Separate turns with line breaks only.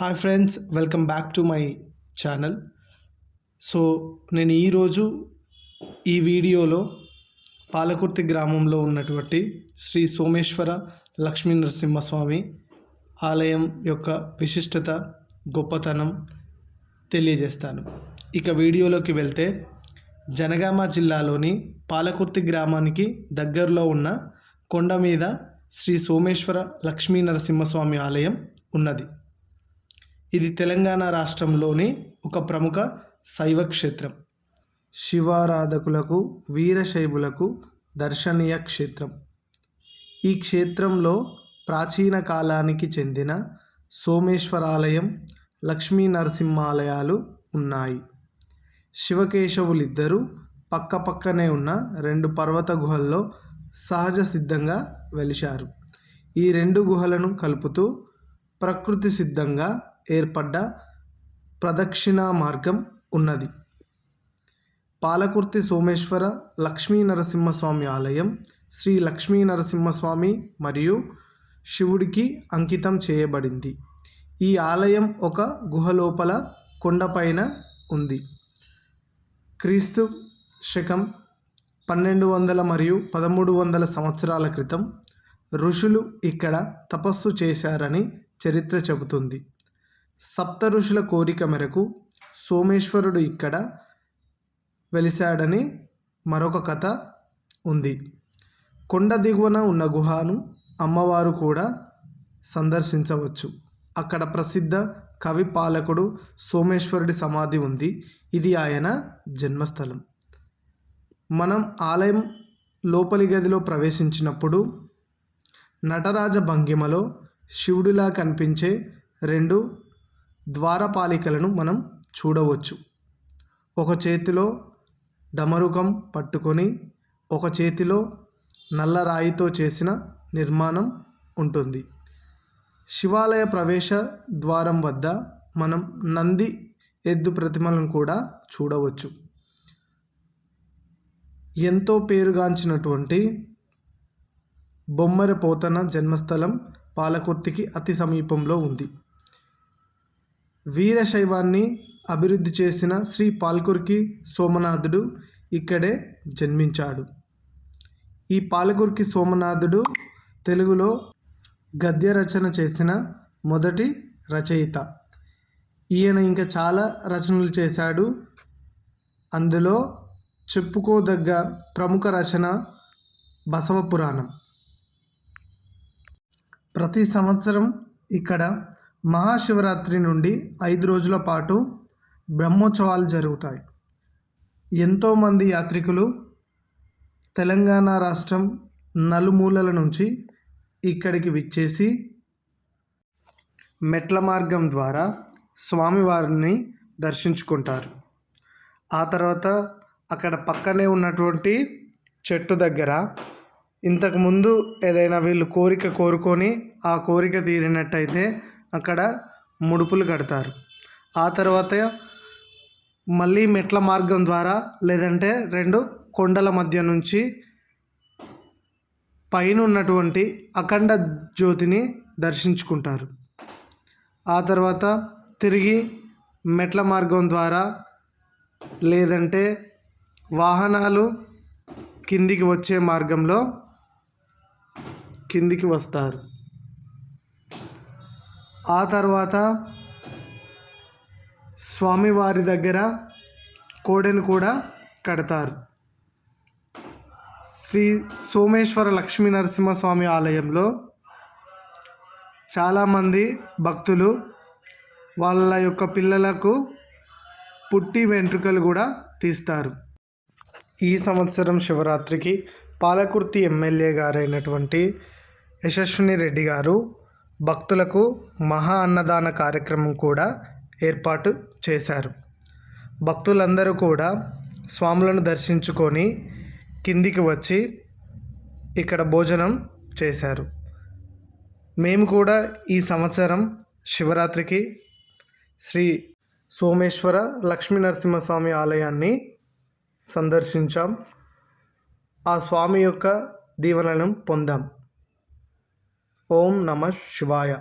Hi friends welcome back to my channel. So నేను ఈరోజు ఈ వీడియోలో పాలకుర్తి గ్రామంలో ఉన్నటువంటి శ్రీ సోమేశ్వర లక్ష్మీ నరసింహస్వామి ఆలయం యొక్క విశిష్టత గొప్పతనం తెలియజేస్తాను. ఇక వీడియోలోకి వెళ్తే జనగామ జిల్లాలోని పాలకుర్తి గ్రామానికి దగ్గరలో ఉన్న కొండ మీద శ్రీ సోమేశ్వర లక్ష్మీ నరసింహస్వామి ఆలయం ఉన్నది. ఇది తెలంగాణ రాష్ట్రంలోని ఒక ప్రముఖ శైవ క్షేత్రం శివారాధకులకు వీరశైవులకు దర్శనీయ క్షేత్రం. ఈ క్షేత్రంలో ప్రాచీన కాలానికి చెందిన సోమేశ్వరాలయం లక్ష్మీ నరసింహాలయాలు ఉన్నాయి. శివకేశవులిద్దరూ పక్కపక్కనే ఉన్న రెండు పర్వత గుహల్లో సహజ సిద్ధంగా వెలిశారు. ఈ రెండు గుహలను కలుపుతూ ప్రకృతి సిద్ధంగా ఏర్పడ్డ ప్రదక్షిణా మార్గం ఉన్నది. పాలకుర్తి సోమేశ్వర లక్ష్మీ నరసింహస్వామి ఆలయం శ్రీ లక్ష్మీ నరసింహస్వామి మరియు శివుడికి అంకితం చేయబడింది. ఈ ఆలయం ఒక గుహలోపల కొండపైన ఉంది. క్రీస్తు శకం పన్నెండు వందల మరియు పదమూడు వందల సంవత్సరాల క్రితం ఋషులు ఇక్కడ తపస్సు చేశారని చరిత్ర చెబుతుంది. సప్త ఋషుల కోరిక మేరకు సోమేశ్వరుడు ఇక్కడ వెలిశాడని మరొక కథ ఉంది. కొండ దిగువన ఉన్న గుహను అమ్మవారు కూడా సందర్శించవచ్చు. అక్కడ ప్రసిద్ధ కవి పాలకుడు సోమేశ్వరుడి సమాధి ఉంది. ఇది ఆయన జన్మస్థలం. మనం ఆలయం లోపలి గదిలో ప్రవేశించినప్పుడు నటరాజ భంగిమలో శివుడిలా కనిపించే రెండు ద్వారపాలికలను మనం చూడవచ్చు. ఒక చేతిలో డమరుకం పట్టుకొని ఒక చేతిలో నల్లరాయితో చేసిన నిర్మాణం ఉంటుంది. శివాలయ ప్రవేశ ద్వారం వద్ద మనం నంది ఎద్దు ప్రతిమలను కూడా చూడవచ్చు. ఎంతో పేరుగాంచినటువంటి బొమ్మర పోతన జన్మస్థలం పాలకుర్తికి అతి సమీపంలో ఉంది. వీరశైవాన్ని అభివృద్ధి చేసిన శ్రీ పాల్కుర్కి సోమనాథుడు ఇక్కడే జన్మించాడు. ఈ పాలకుర్కి సోమనాథుడు తెలుగులో గద్య రచన చేసిన మొదటి రచయిత. ఈయన ఇంకా చాలా రచనలు చేశాడు. అందులో చెప్పుకోదగ్గ ప్రముఖ రచన బసవ పురాణం. ప్రతి సంవత్సరం ఇక్కడ మహాశివరాత్రి నుండి ఐదు రోజుల పాటు బ్రహ్మోత్సవాలు జరుగుతాయి. ఎంతోమంది యాత్రికులు తెలంగాణ రాష్ట్రం నలుమూలల నుంచి ఇక్కడికి విచ్చేసి మెట్ల మార్గం ద్వారా స్వామివారిని దర్శించుకుంటారు. ఆ తర్వాత అక్కడ పక్కనే ఉన్నటువంటి చెట్టు దగ్గర ఇంతకుముందు ఏదైనా వీళ్ళు కోరిక కోరుకొని ఆ కోరిక తీరినట్టయితే అక్కడ ముడుపులు కడతారు. ఆ తర్వాత మళ్ళీ మెట్ల మార్గం ద్వారా లేదంటే రెండు కొండల మధ్య నుంచి పైన ఉన్నటువంటి అఖండ జ్యోతిని దర్శించుకుంటారు. ఆ తర్వాత తిరిగి మెట్ల మార్గం ద్వారా లేదంటే వాహనాలు కిందికి వచ్చే మార్గంలో కిందికి వస్తారు. ఆ తర్వాత స్వామివారి దగ్గర కోడెను కూడా కడతారు. శ్రీ సోమేశ్వర లక్ష్మీ నరసింహస్వామి ఆలయంలో చాలామంది భక్తులు వాళ్ళ యొక్క పిల్లలకు పుట్టి వెంట్రుకలు కూడా తీస్తారు. ఈ సంవత్సరం శివరాత్రికి పాలకుర్తి ఎమ్మెల్యే గారైనటువంటి యశస్విని రెడ్డి గారు భక్తులకు మహా అన్నదాన కార్యక్రమం కూడా ఏర్పాటు చేశారు. భక్తులందరూ కూడా స్వాములను దర్శించుకొని కిందికి వచ్చి ఇక్కడ భోజనం చేశారు. మేము కూడా ఈ సంవత్సరం శివరాత్రికి శ్రీ సోమేశ్వర లక్ష్మీ నరసింహస్వామి ఆలయాన్ని సందర్శించాం. ఆ స్వామి యొక్క దీవెనలను పొందాం. ఓం నమ శివాయ.